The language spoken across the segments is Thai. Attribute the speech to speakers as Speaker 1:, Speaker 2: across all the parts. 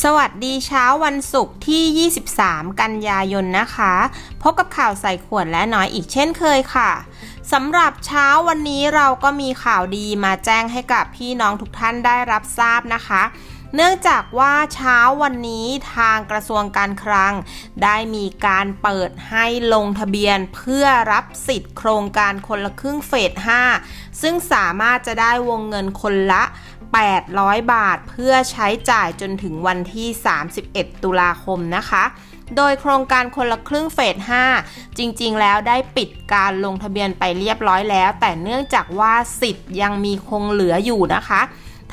Speaker 1: สวัสดีเช้าวันศุกร์ที่ 23 กันยายนนะคะ พบกับข่าวใส่ขวดและน้อยอีกเช่นเคยค่ะสำหรับเช้าวันนี้เราก็มีข่าวดีมาแจ้งให้กับพี่น้องทุกท่านได้รับทราบนะคะ เนื่องจากว่าเช้าวันนี้ทางกระทรวงการคลัง ได้มีการเปิดให้ลงทะเบียนเพื่อรับสิทธิ์โครงการคนละครึ่งเฟส 5 ซึ่งสามารถจะได้วงเงินคนละ 800 บาท เพื่อใช้จ่ายจนถึงวันที่ 31 ตุลาคมนะคะ โดยโครงการคนละครึ่งเฟส 5 จริงๆ แล้วได้ปิดการลงทะเบียนไปเรียบร้อยแล้ว แต่เนื่องจากว่าสิทธิ์ยังมีคงเหลืออยู่นะคะ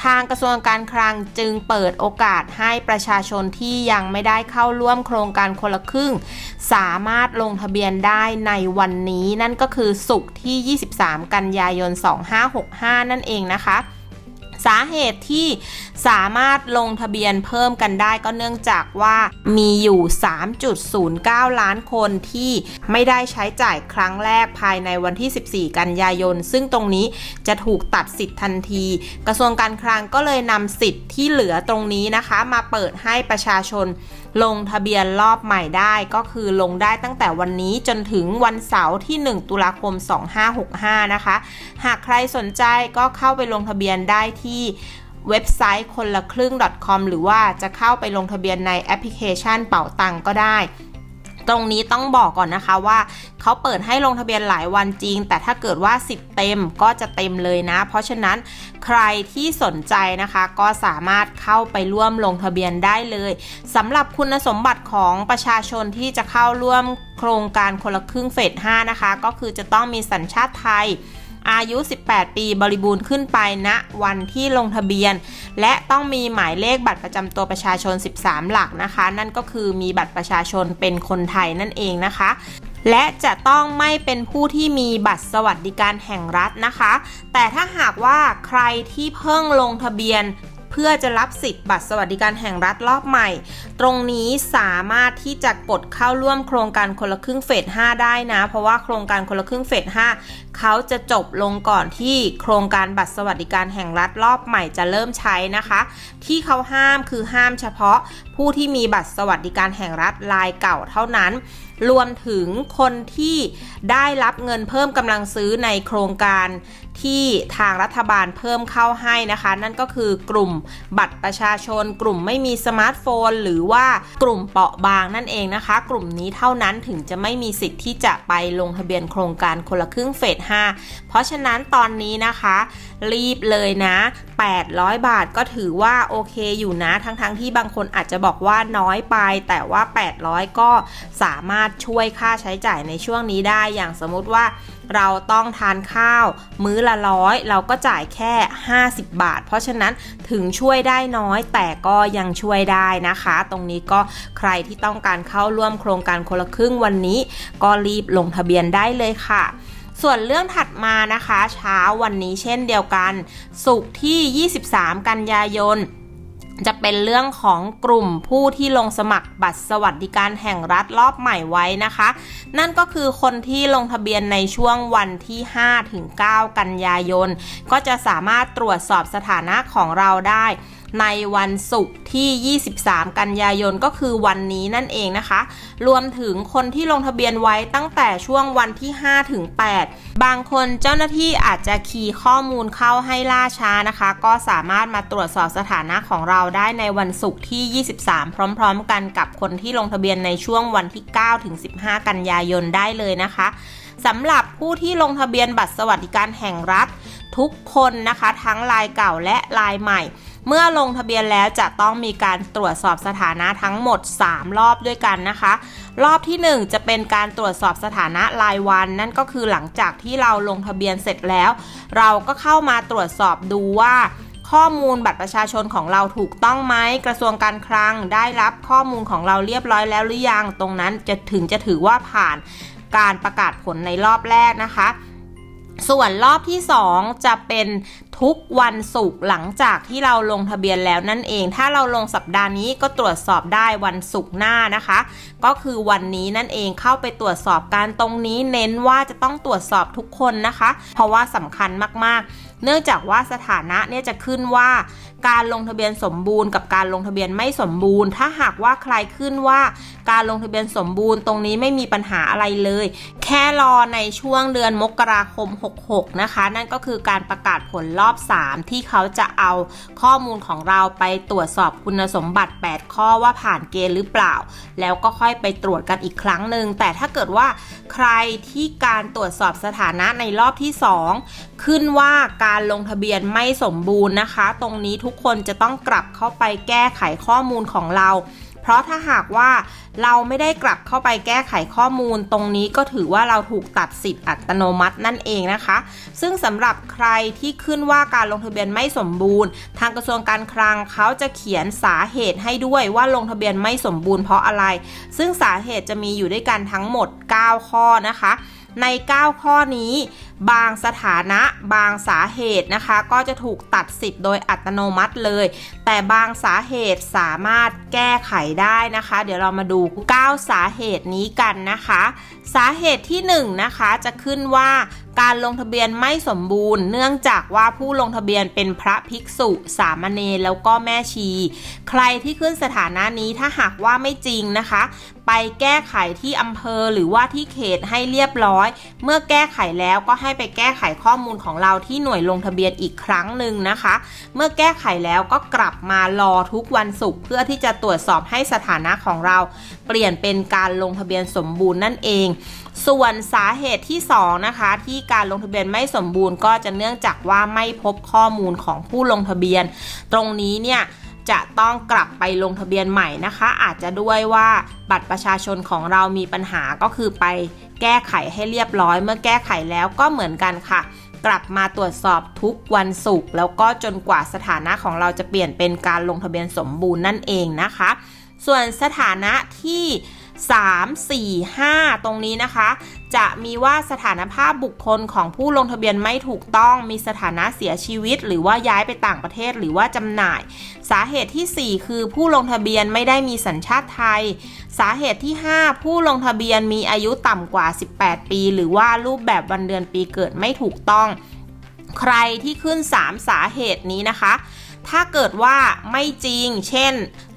Speaker 1: ทางกระทรวงการคลังจึงเปิดโอกาสให้ประชาชนที่ยังไม่ได้เข้าร่วมโครงการคนละครึ่ง สามารถลงทะเบียนได้ในวันนี้นั่นก็คือศุกร์ที่ 23 กันยายน 2565 นั่นเองนะคะ สาเหตุที่สามารถลงทะเบียนเพิ่มกันได้ก็เนื่องจากว่ามีอยู่ 3.09 ล้านคนที่ไม่ได้ใช้จ่ายครั้งแรกภายในวันที่ 14 กันยายน ซึ่งตรงนี้จะถูกตัดสิทธิ์ทันที กระทรวงการคลังก็เลยนำสิทธิ์ที่เหลือตรงนี้นะคะ มาเปิดให้ประชาชนลงทะเบียนรอบใหม่ได้ก็คือลงได้ตั้งแต่วันนี้จนถึงวันเสาร์ที่ 1 ตุลาคม 2565 นะคะ หากใครสนใจก็เข้าไปลงทะเบียนได้ที่เว็บไซต์คนละครึ่ง .com หรือว่าจะเข้าไปลงทะเบียนในแอปพลิเคชันเป่าตังก็ได้ตรงนี้ต้องบอกก่อนนะคะว่าเขาเปิดให้ลงทะเบียนหลายวันจริง แต่ถ้าเกิดว่าสิทธิ์เต็มก็จะเต็มเลยนะ เพราะฉะนั้นใครที่สนใจนะคะก็สามารถเข้าไปร่วมลงทะเบียนได้เลยสำหรับคุณสมบัติของประชาชนที่จะเข้าร่วมโครงการคนละครึ่งเฟส 5 นะคะ ก็คือจะต้องมีสัญชาติไทย อายุ 18 ปีบริบูรณ์ขึ้นไปณนะวันที่ลงทะเบียน และต้องมีหมายเลขบัตรประจำตัวประชาชน 13 หลักนะคะ นั่นก็คือมีบัตรประชาชนเป็นคนไทยนั่นเองนะคะและจะต้องไม่เป็นผู้ที่มีบัตรสวัสดิการแห่งรัฐนะคะ แต่ถ้าหากว่าใครที่เพิ่งลงทะเบียน เพื่อจะรับสิทธิ์บัตรสวัสดิการแห่งรัฐรอบใหม่ ตรงนี้สามารถที่จะกดเข้าร่วมโครงการคนละครึ่งเฟส 5 ได้นะ เพราะว่าโครงการคนละครึ่งเฟส 5 เขาจะจบลงก่อนที่โครงการบัตรสวัสดิการแห่งรัฐรอบใหม่จะเริ่มใช้นะคะ ที่เขาห้ามคือห้ามเฉพาะ ผู้ที่มีบัตรสวัสดิการแห่งรัฐลายเก่าเท่านั้น รวมถึงคนที่ได้รับเงินเพิ่มกำลังซื้อในโครงการที่ทางรัฐบาลเพิ่มเข้าให้นะคะ นั่นก็คือกลุ่มบัตรประชาชน กลุ่มไม่มีสมาร์ทโฟน หรือว่ากลุ่มเปราะบางนั่นเองนะคะ กลุ่มนี้เท่านั้นถึงจะไม่มีสิทธิ์ที่จะไปลงทะเบียนโครงการคนละครึ่งเฟส 5 เพราะฉะนั้นตอนนี้นะคะ รีบเลยนะ 800 บาทก็ถือว่าโอเคอยู่นะทั้งๆทที่บางคนอาจจะบอกอกว่าน้อยไป แต่ว่า 800 ก็สามารถช่วยค่าใช้จ่ายในช่วงนี้ได้ อย่างสมมติว่าเราต้องทานข้าวมื้อละร้อยเราก็จ่ายแค่ 50 บาท เพราะฉะนั้นถึงช่วยได้น้อย แต่ก็ยังช่วยได้นะคะ ตรงนี้ก็ใครที่ต้องการเข้าร่วมโครงการคนละครึ่งวันนี้ ก็รีบลงทะเบียนได้เลยค่ะส่วนเรื่องถัดมานะคะ เช้าวันนี้เช่นเดียวกัน สุกที่ 23 กันยายน จะเป็นเรื่องของกลุ่มผู้ที่ลงสมัครบัตรสวัสดิการแห่งรัฐรอบใหม่ไว้นะคะ นั่นก็คือคนที่ลงทะเบียนในช่วงวันที่5ถึง9กันยายน ก็จะสามารถตรวจสอบสถานะของเราได้ ในวันศุกร์ที่ 23 กันยายนก็คือวันนี้นั่นเองนะคะ รวมถึงคนที่ลงทะเบียนไว้ตั้งแต่ช่วงวันที่ 5 ถึง 8 บางคนเจ้าหน้าที่อาจจะคีย์ข้อมูลเข้าให้ล่าช้านะคะ ก็สามารถมาตรวจสอบสถานะของเราได้ในวันศุกร์ที่ 23 พร้อมๆ กันกับคนที่ลงทะเบียนในช่วงวันที่ 9 ถึง 15 กันยายนได้เลยนะคะสำหรับผู้ที่ลงทะเบียนบัตรสวัสดิการแห่งรัฐ ทุกคนนะคะ ทั้งลายเก่าและลายใหม่ เมื่อลงทะเบียนแล้วจะต้องมีการตรวจสอบสถานะทั้งหมด 3 รอบด้วยกันนะคะ รอบที่ 1 จะเป็นการตรวจสอบสถานะรายวัน นั่นก็คือหลังจากที่เราลงทะเบียนเสร็จแล้ว เราก็เข้ามาตรวจสอบดูว่าข้อมูลบัตรประชาชนของเราถูกต้องไหมกระทรวงการคลังได้รับข้อมูลของเราเรียบร้อยแล้วหรือยัง ตรงนั้นจะถึงจะถือว่าผ่านการประกาศผลในรอบแรกนะคะ ส่วนรอบที่ 2 จะเป็น ทุกวันศุกร์หลังจากที่เราลงทะเบียนแล้วนั่นเอง ถ้าเราลงสัปดาห์นี้ก็ตรวจสอบได้วันศุกร์หน้านะคะ ก็คือวันนี้นั่นเองเข้าไปตรวจสอบการตรงนี้เน้นว่าจะต้องตรวจสอบทุกคนนะคะ เพราะว่าสำคัญมากๆ เนื่องจากว่าสถานะเนี่ยจะขึ้นว่าการลงทะเบียนสมบูรณ์กับการลงทะเบียนไม่สมบูรณ์ ถ้าหากว่าใครขึ้นว่าการลงทะเบียนสมบูรณ์ตรงนี้ไม่มีปัญหาอะไรเลย แค่รอในช่วงเดือนมกราคม 66 นะคะ นั่นก็คือการประกาศผลรอบอบ 3 ที่เขาจะเอาข้อมูลของเราไปตรวจสอบคุณสมบัติ 8 ข้อว่าผ่านเกณฑ์หรือเปล่า แล้วก็ค่อยไปตรวจกันอีกครั้งหนึ่งแต่ถ้าเกิดว่าใครที่การตรวจสอบสถานะในรอบที่ 2 ขึ้นว่าการลงทะเบียนไม่สมบูรณ์นะคะ ตรงนี้ทุกคนจะต้องกลับเข้าไปแก้ไขข้อมูลของเรา ราะถ้าหากว่าเราไม่ได้กลับเข้าไปแก้ไขข้อมูล ตรงนี้ก็ถือว่าเราถูกตัดสิทธิ์อัตโนมัตินั่นเองนะคะ ซึ่งสำหรับใครที่ขึ้นว่าการลงทะเบียนไม่สมบูรณ์ ทางกระทรวงการคลังเขาจะเขียนสาเหตุให้ด้วยว่าลงทะเบียนไม่สมบูรณ์เพราะอะไร ซึ่งสาเหตุจะมีอยู่ด้วยกันทั้งหมด 9 ข้อนะคะ ใน 9 ข้อนี้ บางสถานะบางสาเหตุนะคะ ก็จะถูกตัดสิทธิ์โดยอัตโนมัติเลย แต่บางสาเหตุสามารถแก้ไขได้นะคะ เดี๋ยวเรามาดู 9 สาเหตุนี้กันนะคะ สาเหตุที่ 1 นะคะจะขึ้นว่า การลงทะเบียนไม่สมบูรณ์ เนื่องจากว่าผู้ลงทะเบียนเป็นพระภิกษุ สามเณรแล้วก็แม่ชี ใครที่ขึ้นสถานะนี้ถ้าหากว่าไม่จริงนะคะ ไปแก้ไขที่อำเภอหรือว่าที่เขตให้เรียบร้อย เมื่อแก้ไขแล้วก็ให้ไปแก้ไขข้อมูลของเราที่หน่วยลงทะเบียนอีกครั้งหนึ่งนะคะ เมื่อแก้ไขแล้วก็กลับมารอทุกวันศุกร์เพื่อที่จะตรวจสอบให้สถานะของเรา เปลี่ยนเป็นการลงทะเบียนสมบูรณ์นั่นเอง ส่วนสาเหตุที่2นะคะที่การลงทะเบียนไม่สมบูรณ์ ก็จะเนื่องจากว่าไม่พบข้อมูลของผู้ลงทะเบียน ตรงนี้เนี่ยจะต้องกลับไปลงทะเบียนใหม่นะคะ อาจจะด้วยว่าบัตรประชาชนของเรามีปัญหาก็คือไปแก้ไขให้เรียบร้อย เมื่อแก้ไขแล้วก็เหมือนกันค่ะ กลับมาตรวจสอบทุกวันศุกร์แล้วก็จนกว่าสถานะของเราจะเปลี่ยนเป็นการลงทะเบียนสมบูรณ์นั่นเองนะคะ ส่วนสถานะที่ 3 4 5 ตรงนี้นะคะ จะมีว่าสถานภาพบุคคลของผู้ลงทะเบียนไม่ถูกต้องมีสถานะเสียชีวิต หรือว่าย้ายไปต่างประเทศหรือว่าจำหน่าย สาเหตุที่ 4 คือผู้ลงทะเบียนไม่ได้มีสัญชาติไทย สาเหตุที่ 5 ผู้ลงทะเบียนมีอายุต่ำกว่า 18 ปี หรือว่ารูปแบบวันเดือนปีเกิดไม่ถูกต้อง ใครที่ขึ้น 3 สาเหตุนี้นะคะ ถ้าเกิดว่าไม่จริง เช่น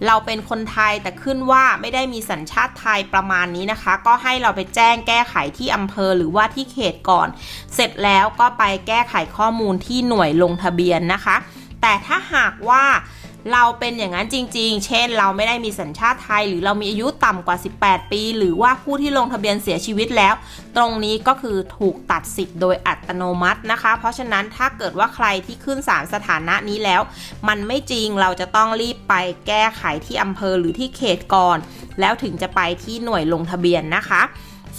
Speaker 1: เราเป็นคนไทยแต่ขึ้นว่าไม่ได้มีสัญชาติไทยประมาณนี้นะคะ ก็ให้เราไปแจ้งแก้ไขที่อำเภอหรือว่าที่เขตก่อน เสร็จแล้วก็ไปแก้ไขข้อมูลที่หน่วยลงทะเบียนนะคะ แต่ถ้าหากว่า เราเป็นอย่างนั้นจริง ๆ เช่น เราไม่ได้มีสัญชาติไทย หรือเรามีอายุต่ำกว่า 18 ปี หรือว่าผู้ที่ลงทะเบียนเสียชีวิตแล้ว ตรงนี้ก็คือถูกตัดสิทธิ์โดยอัตโนมัตินะคะ เพราะฉะนั้นถ้าเกิดว่าใครที่ขึ้นสารสถานะนี้แล้ว มันไม่จริงเราจะต้องรีบไปแก้ไขที่อำเภอหรือที่เขตก่อน แล้วถึงจะไปที่หน่วยลงทะเบียนนะคะ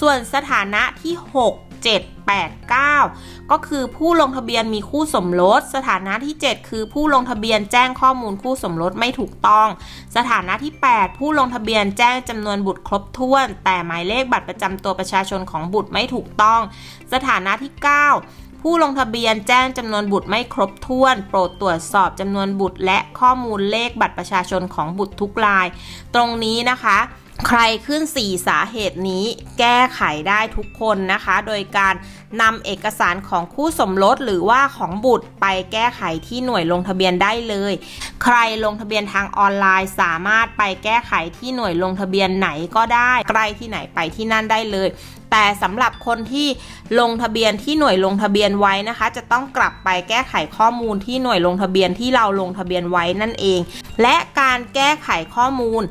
Speaker 1: ส่วนสถานะที่ 6 7 8 9 ก็คือผู้ลงทะเบียนมีคู่สมรส สถานะที่ 7 คือผู้ลงทะเบียนแจ้งข้อมูลคู่สมรสไม่ถูกต้อง สถานะที่ 8 ผู้ลงทะเบียนแจ้งจำนวนบุตรครบถ้วน แต่หมายเลขบัตรประจำตัวประชาชนของบุตรไม่ถูกต้อง สถานะที่ 9 ผู้ลงทะเบียนแจ้งจำนวนบุตรไม่ครบถ้วน โปรดตรวจสอบจำนวนบุตร และข้อมูลเลขบัตรประชาชนของบุตรทุกราย ตรงนี้นะคะใครขึ้น 4 สาเหตุนี้แก้ไขได้ทุกคนนะคะ โดยการนำเอกสารของคู่สมรสหรือว่าของบุตรไปแก้ไขที่หน่วยลงทะเบียนได้เลย ใครลงทะเบียนทางออนไลน์ สามารถไปแก้ไขที่หน่วยลงทะเบียนไหนก็ได้ ใกล้ที่ไหนไปที่นั่นได้เลย แต่สำหรับคนที่ลงทะเบียนที่หน่วยลงทะเบียนไว้นะคะ จะต้องกลับไปแก้ไขข้อมูลที่หน่วยลงทะเบียนที่เราลงทะเบียนไว้นั่นเอง และการแก้ไขข้อมูล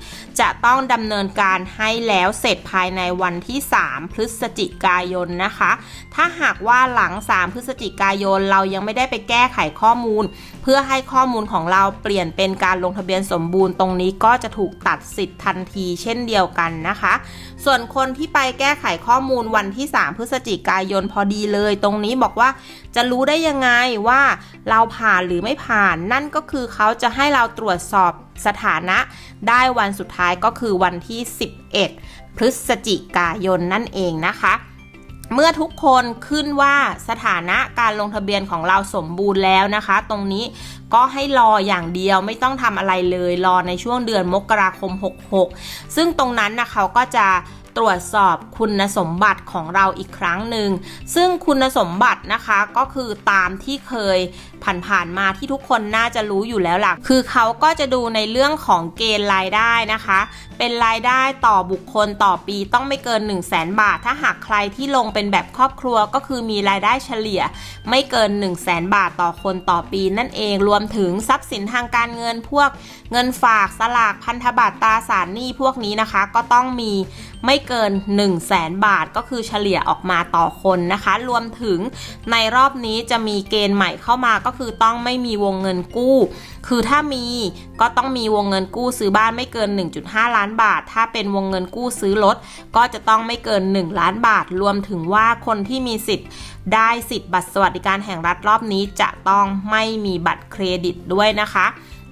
Speaker 1: จะต้องดำเนินการให้แล้วเสร็จภายในวันที่ 3 พฤศจิกายนนะคะ ถ้าหากว่าหลัง 3 พฤศจิกายนเรายังไม่ได้ไปแก้ไขข้อมูล เพื่อให้ข้อมูลของเราเปลี่ยนเป็นการลงทะเบียนสมบูรณ์ตรงนี้ก็จะถูกตัดสิทธิ์ทันทีเช่นเดียวกันนะคะ ส่วนคนที่ไปแก้ไขข้อมูลวันที่ 3 พฤศจิกายนพอดีเลย ตรงนี้บอกว่าจะรู้ได้ยังไงว่าเราผ่านหรือไม่ผ่าน นั่นก็คือเขาจะให้เราตรวจสอบสถานะได้วันสุดท้ายก็คือวันที่ 11 พฤศจิกายนนั่นเองนะคะ เมื่อทุกคนขึ้นว่าสถานะการลงทะเบียนของเราสมบูรณ์แล้วนะคะ ตรงนี้ ก็ให้รออย่างเดียวไม่ต้องทำอะไรเลยรอในช่วงเดือนมกราคม 66 ซึ่งตรงนั้นนะเขาก็จะตรวจสอบคุณสมบัติของเราอีกครั้งหนึ่ง ซึ่งคุณสมบัตินะคะก็คือตามที่เคยผ่านๆมาที่ทุกคนน่าจะรู้อยู่แล้วล่ะ คือเขาก็จะดูในเรื่องของเกณฑ์รายได้นะคะ เป็นรายได้ต่อบุคคลต่อปีต้องไม่เกิน 1 0 0 0 0แบาท ถ้าหากใครที่ลงเป็นแบบครอบครัวก็คือมีรายได้เฉลี่ย ไม่เกิน 1 0 0 0 0แบาทต่อคนต่อปีนั่นเอง รวมถึงทรัพย์สินทางการเงินพวกเงินฝากสลากพันธบัตรตราสารหนี้พวกนี้นะคะ ก็ต้องมี ไม่เกิน 1 0 0 0 0แบาทก็คือเฉลี่ยออกมาต่อคนนะคะ รวมถึงในรอบนี้จะมีเกณฑ์ใหม่เข้ามาก็คือต้องไม่มีวงเงินกู้ คือถ้ามีก็ต้องมีวงเงินกู้ซื้อบ้านไม่เกิน 1.5 ล้านบาท ถ้าเป็นวงเงินกู้ซื้อรถก็จะต้องไม่เกิน 1 ล้านบาท รวมถึงว่าคนที่มีสิทธิ์ได้สิทธิ์บัตรสวัสดิการแห่งรัฐรอบนี้จะต้องไม่มีบัตรเครดิตด้วยนะคะ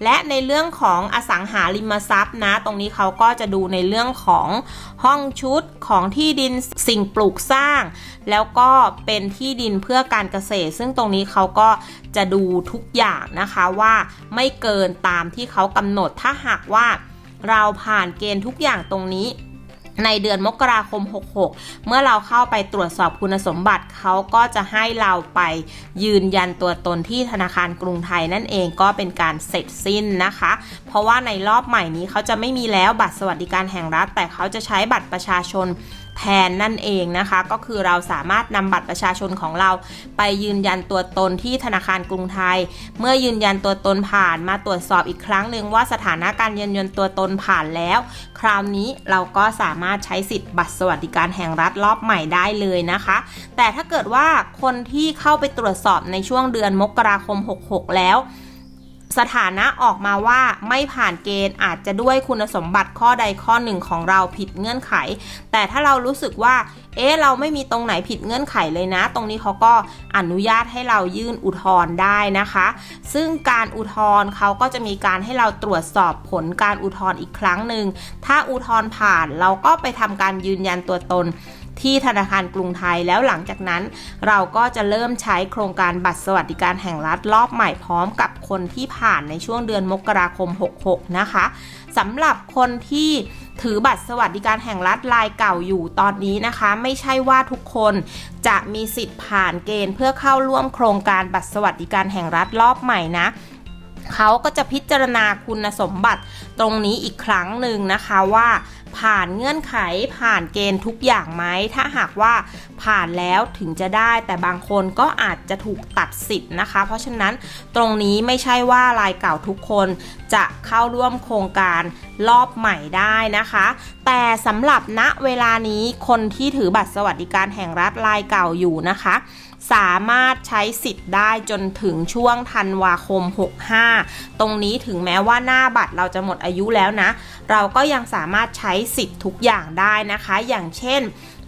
Speaker 1: และในเรื่องของอสังหาริมทรัพย์นะ ตรงนี้เขาก็จะดูในเรื่องของห้องชุดของที่ดินสิ่งปลูกสร้าง แล้วก็เป็นที่ดินเพื่อการเกษตร ซึ่งตรงนี้เขาก็จะดูทุกอย่างนะคะว่าไม่เกินตามที่เขากำหนดถ้าหากว่าเราผ่านเกณฑ์ทุกอย่างตรงนี้ ในเดือนมกราคม 66 เมื่อเราเข้าไปตรวจสอบคุณสมบัติเขาก็จะให้เราไปยืนยันตัวตนที่ธนาคารกรุงไทยนั่นเองก็เป็นการเสร็จสิ้นนะคะ เพราะว่าในรอบใหม่นี้เขาจะไม่มีแล้วบัตรสวัสดิการแห่งรัฐ แต่เขาจะใช้บัตรประชาชน แทนนั่นเองนะคะ ก็คือเราสามารถนำบัตรประชาชนของเรา ไปยืนยันตัวตนที่ธนาคารกรุงไทย เมื่อยืนยันตัวตนผ่านมาตรวจสอบอีกครั้งหนึ่งว่าสถานะการยืนยันตัวตนผ่านแล้ว คราวนี้เราก็สามารถใช้สิทธิ์บัตรสวัสดิการแห่งรัฐรอบใหม่ได้เลยนะคะ แต่ถ้าเกิดว่าคนที่เข้าไปตรวจสอบในช่วงเดือนมกราคม 66 แล้ว สถานะออกมาว่าไม่ผ่านเกณฑ์อาจจะด้วยคุณสมบัติข้อใดข้อหนึ่งของเราผิดเงื่อนไข แต่ถ้าเรารู้สึกว่า เอ๊ะเราไม่มีตรงไหนผิดเงื่อนไขเลยนะ ตรงนี้เขาก็อนุญาตให้เรายื่นอุทธรณ์ได้นะคะ ซึ่งการอุทธรณ์เขาก็จะมีการให้เราตรวจสอบผลการอุทธรณ์อีกครั้งหนึ่งถ้าอุทธรณ์ผ่านเราก็ไปทำการยืนยันตัวตน ที่ธนาคารกรุงไทยแล้วหลังจากนั้น เราก็จะเริ่มใช้โครงการบัตรสวัสดิการแห่งรัฐรอบใหม่พร้อมกับคนที่ผ่านในช่วงเดือนมกราคม 66 นะคะสำหรับคนที่ถือบัตรสวัสดิการแห่งรัฐลายเก่าอยู่ตอนนี้นะคะ ไม่ใช่ว่าทุกคนจะมีสิทธิ์ผ่านเกณฑ์เพื่อเข้าร่วมโครงการบัตรสวัสดิการแห่งรัฐรอบใหม่นะเขาก็จะพิจารณาคุณสมบัติตรงนี้อีกครั้งหนึ่งนะคะว่า ผ่านเงื่อนไขผ่านเกณฑ์ทุกอย่างไหม ถ้าหากว่าผ่านแล้วถึงจะได้แต่บางคนก็อาจจะถูกตัดสิทธิ์นะคะ เพราะฉะนั้นตรงนี้ไม่ใช่ว่ารายเก่าทุกคนจะเข้าร่วมโครงการรอบใหม่ได้นะคะ แต่สำหรับณเวลานี้คนที่ถือบัตรสวัสดิการแห่งรัฐรายเก่าอยู่นะคะ สามารถใช้สิทธิ์ได้จนถึงช่วงธันวาคม 65 ตรงนี้ถึงแม้ว่าหน้าบัตรเราจะหมดอายุแล้วนะ เราก็ยังสามารถใช้สิทธิ์ทุกอย่างได้นะคะ อย่างเช่น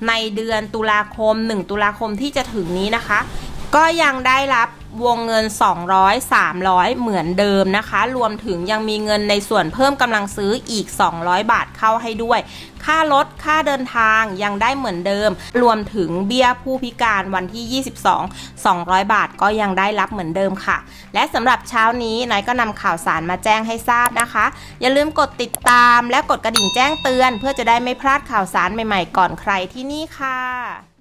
Speaker 1: ในเดือนตุลาคม 1 ตุลาคมที่จะถึงนี้นะคะ ก็ยังได้รับ วงเงิน 200 300 เหมือนเดิมนะคะ รวมถึงยังมีเงินในส่วนเพิ่มกำลังซื้ออีก 200 บาทเข้าให้ด้วย ค่ารถค่าเดินทางยังได้เหมือนเดิม รวมถึงเบี้ยผู้พิการวันที่ 22 200 บาทก็ยังได้รับเหมือนเดิมค่ะ และสำหรับเช้านี้นายก็นำข่าวสารมาแจ้งให้ทราบนะคะ อย่าลืมกดติดตามและกดกระดิ่งแจ้งเตือน เพื่อจะได้ไม่พลาดข่าวสารใหม่ๆ ก่อนใครที่นี่ค่ะ